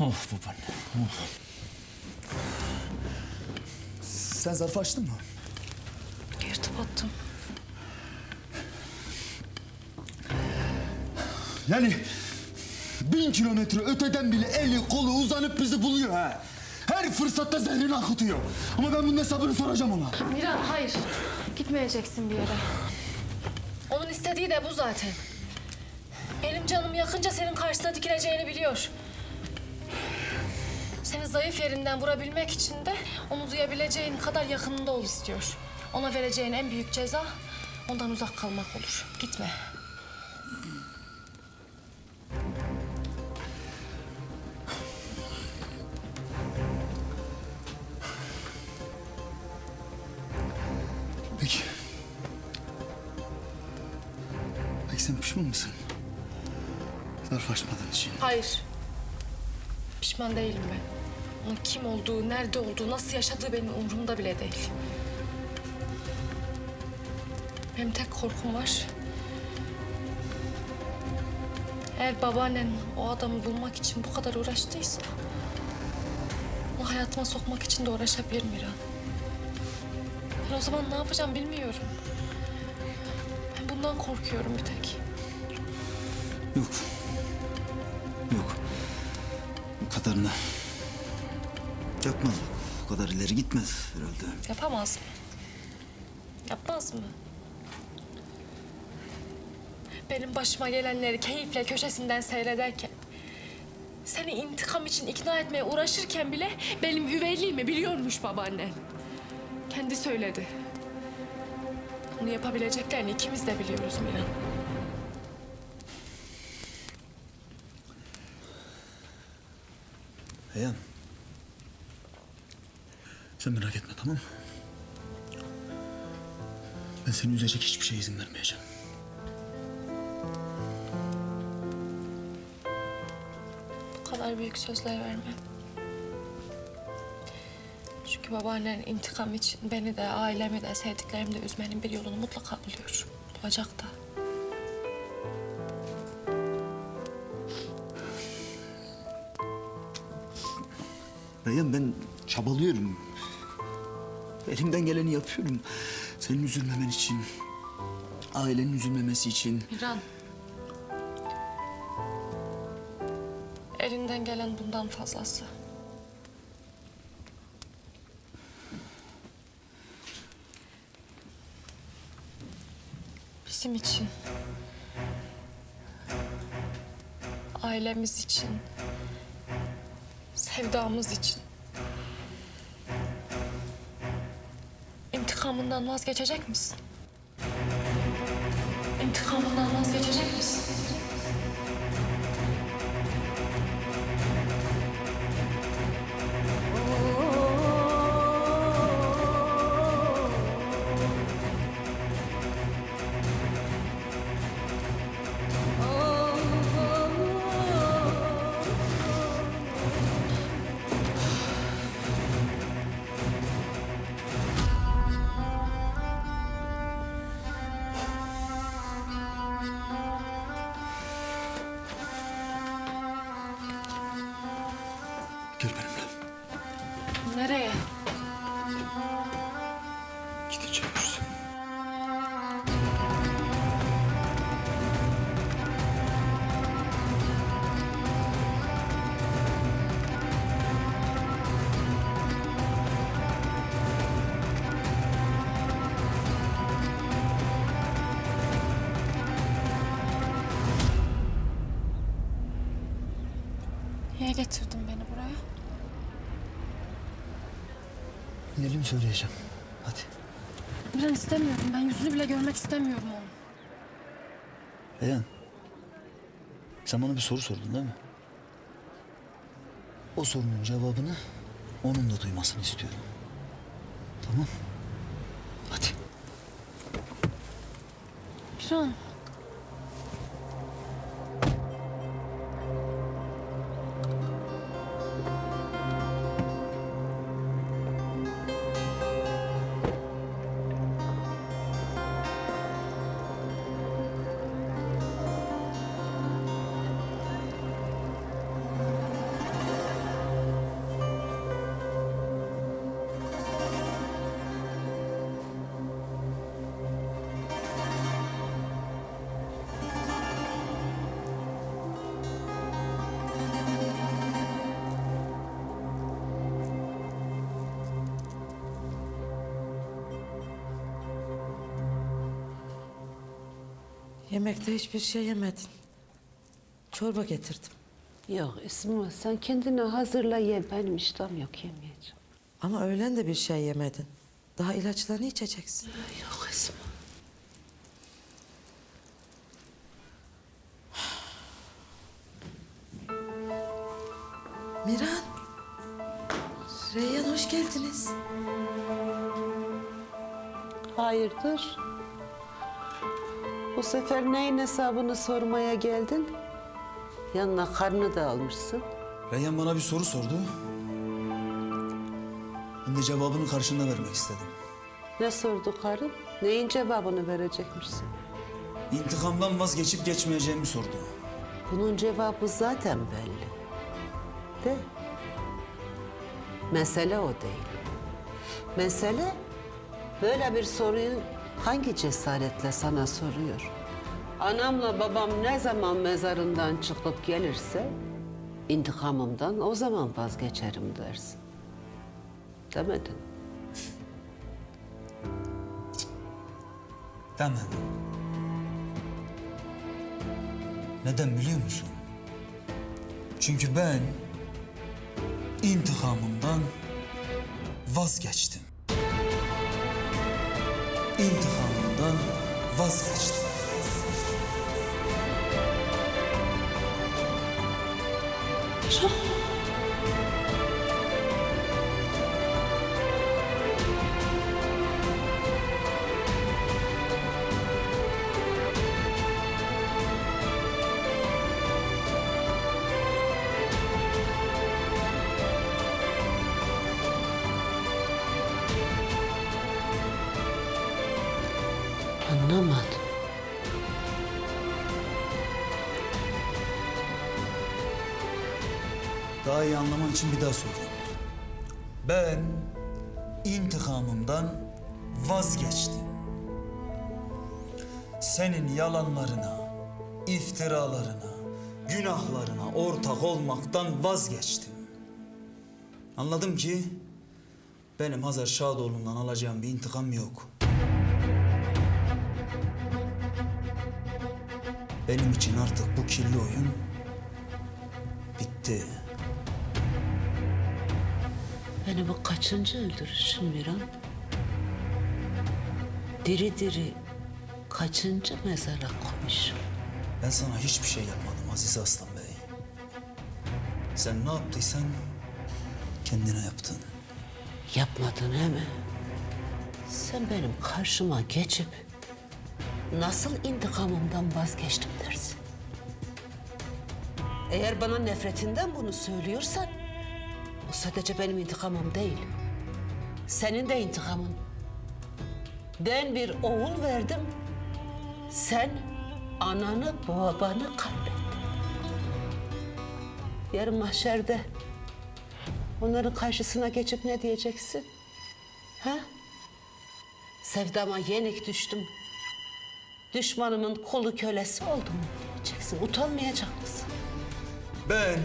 Oh babaanne. Oh. Sen zarfı açtın mı? Yırtıp attım. Yani bin kilometre öteden bile eli kolu uzanıp bizi buluyor ha. Her fırsatta zehrini akıtıyor. Ama ben bunun hesabını soracağım ona. Miran hayır. Gitmeyeceksin bir yere. Onun istediği de bu zaten. Benim canım yakınca senin karşısına dikileceğini biliyor. Seni zayıf yerinden vurabilmek için de onu duyabileceğin kadar yakınında ol istiyor. Ona vereceğin en büyük ceza ondan uzak kalmak olur. Gitme. Peki. Peki sen pişman mısın? Zarf açmadığın için. Hayır. Pişman değilim ben. Onun kim olduğu, nerede olduğu, nasıl yaşadığı benim umurumda bile değil. Benim tek korkum var. Eğer babaannen o adamı bulmak için bu kadar uğraştıysa... ...onu hayatıma sokmak için de uğraşabilir Miran. Ben o zaman ne yapacağım bilmiyorum. Ben bundan korkuyorum bir tek. Yok. Yok. Kadarına yapmaz. Bu kadar ileri gitmez herhalde. Yapamaz mı? Yapmaz mı? Benim başıma gelenleri keyifle köşesinden seyrederken... ...seni intikam için ikna etmeye uğraşırken bile... ...benim üveyliğimi biliyormuş babaannen. Kendi söyledi. Bunu yapabileceklerini ikimiz de biliyoruz Miran. Reyhan. Sen merak etme tamam mı? Ben seni üzecek hiçbir şeye izin vermeyeceğim. Bu kadar büyük sözler verme. Çünkü babaannen intikam için beni de, ailemi de, sevdiklerimi de üzmenin bir yolunu mutlaka buluyor. Bulacak da. Reyhan ben çabalıyorum. Elimden geleni yapıyorum. Senin üzülmemen için. Ailenin üzülmemesi için. Miran. Elinden gelen bundan fazlası. Bizim için. Ailemiz için. Sevdamız için. İntikamından vazgeçecek misin? İntikamından vazgeçecek misin? Getirdin beni buraya? Gidelim söyleyeceğim. Hadi. Ben istemiyorum. Ben yüzünü bile görmek istemiyorum onun. Reyhan. Sen bana bir soru sordun değil mi? O sorunun cevabını onun da duymasını istiyorum. Tamam. Hadi. Miran. Yemekte hiçbir şey yemedin. Çorba getirdim. Yok Esma sen kendine hazırla ye. Benim iştahım yok yemeyeceğim. Ama öğlen de bir şey yemedin. Daha ilaçlarını içeceksin. Yok Esma. Miran. Reyyan hoş geldiniz. Hayırdır? Bu sefer neyin hesabını sormaya geldin? Yanına karnı da almışsın. Reyhan bana bir soru sordu. Ben de cevabını karşında vermek istedim. Ne sordu karın? Neyin cevabını verecekmişsin? İntikamdan vazgeçip geçmeyeceğimi sordu. Bunun cevabı zaten belli. De. Mesele o değil. Mesele böyle bir soruyu hangi cesaretle sana soruyor? Anamla babam ne zaman mezarından çıkıp gelirse intikamımdan o zaman vazgeçerim dersin. Demedin. Demedim. Neden biliyor musun? Çünkü ben intikamımdan vazgeçtim. İntikamımdan vazgeçtim. Anlamadım. Daha iyi anlaman için bir daha söyleyeyim. Ben intikamımdan vazgeçtim. Senin yalanlarına, iftiralarına, günahlarına ortak olmaktan vazgeçtim. Anladım ki benim Hazar Şadoğlu'ndan alacağım bir intikam yok. Benim için artık bu kirli oyun bitti. Beni bu kaçıncı öldürüşün Miran? Diri diri kaçıncı mezara koymuşum? Ben sana hiçbir şey yapmadım Aziz Aslan Bey. Sen ne yaptıysan kendine yaptın. Yapmadın he mi? Sen benim karşıma geçip nasıl intikamımdan vazgeçtim dersin? Eğer bana nefretinden bunu söylüyorsan sadece benim intikamım değil. Senin de intikamın. Ben bir oğul verdim. Sen ananı babanı katlettin. Yarın mahşerde onların karşısına geçip ne diyeceksin? Ha? Sevdama yenik düştüm. Düşmanımın kolu kölesi oldum diyeceksin. Utanmayacak mısın? Ben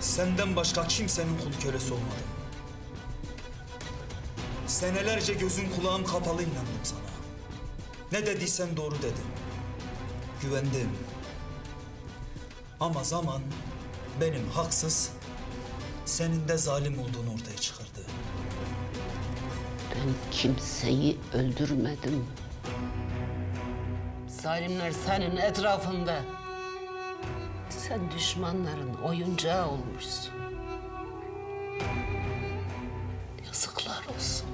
senden başka kimsenin kul kölesi olmadım. Senelerce gözüm kulağım kapalı inandım sana. Ne dediysen doğru dedim. Güvendim. Ama zaman benim haksız, senin de zalim olduğunu ortaya çıkardı. Ben kimseyi öldürmedim. Zalimler senin etrafında. Sen düşmanların oyuncağı olmuşsun. Yazıklar olsun.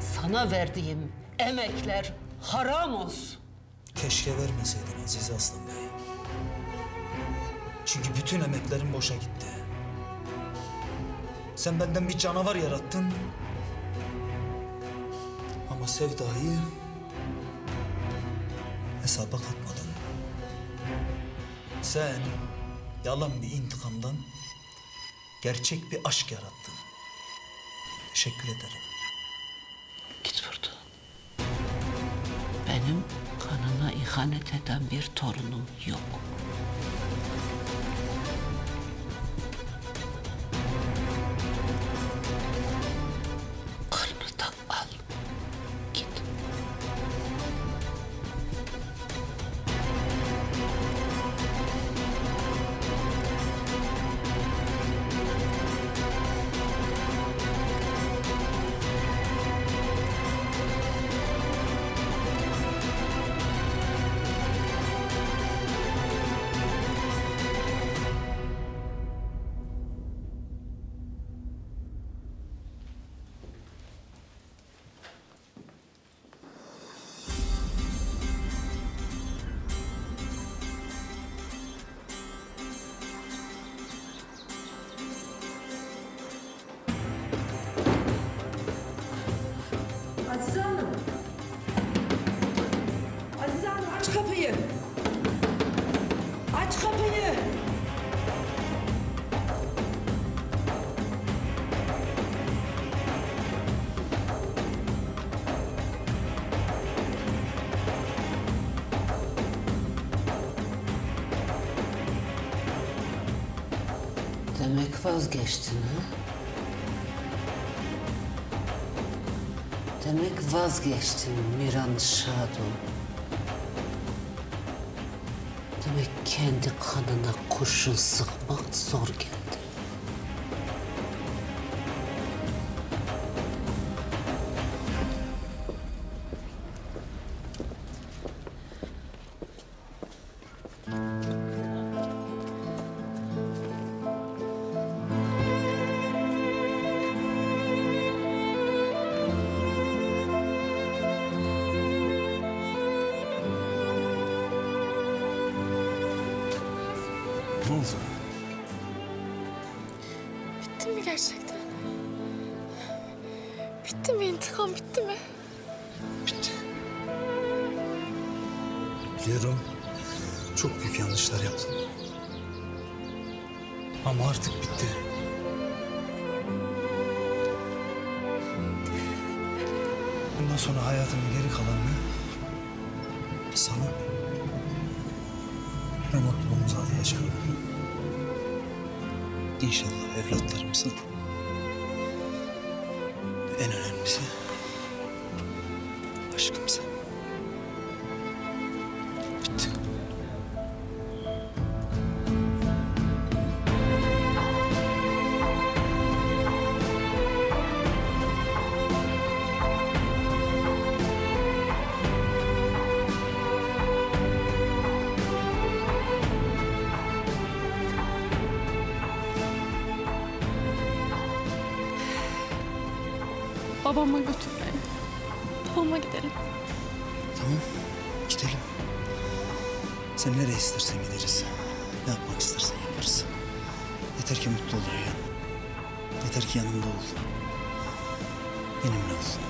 Sana verdiğim emekler haram olsun. Keşke vermeseydin Aziz Aslan Bey. Çünkü bütün emeklerim boşa gitti. Sen benden bir canavar yarattın. Ama Sevda'yı hesaba katmadın. Sen yalan bir intikamdan gerçek bir aşk yarattın. Teşekkür ederim. Git buradan. Benim kanına ihanet eden bir torunum yok. Demek vazgeçtin ha? Demek vazgeçtin Miran Şado. Demek kendi kanına kurşun sıkmak zor geldi. Biliyorum. Çok büyük yanlışlar yaptım. Ama artık bitti. Bundan sonra hayatımın geri kalanını sana ve mutluluğumuza adayacağım. İnşallah evlatlarımıza en önemlisi aşkımıza. Babama götür beni. Babama gidelim. Tamam, gidelim. Sen nereye istersen gideriz. Ne yapmak istersen yaparız. Yeter ki mutlu ol Reyhan. Yeter ki yanımda ol. Benimle ol.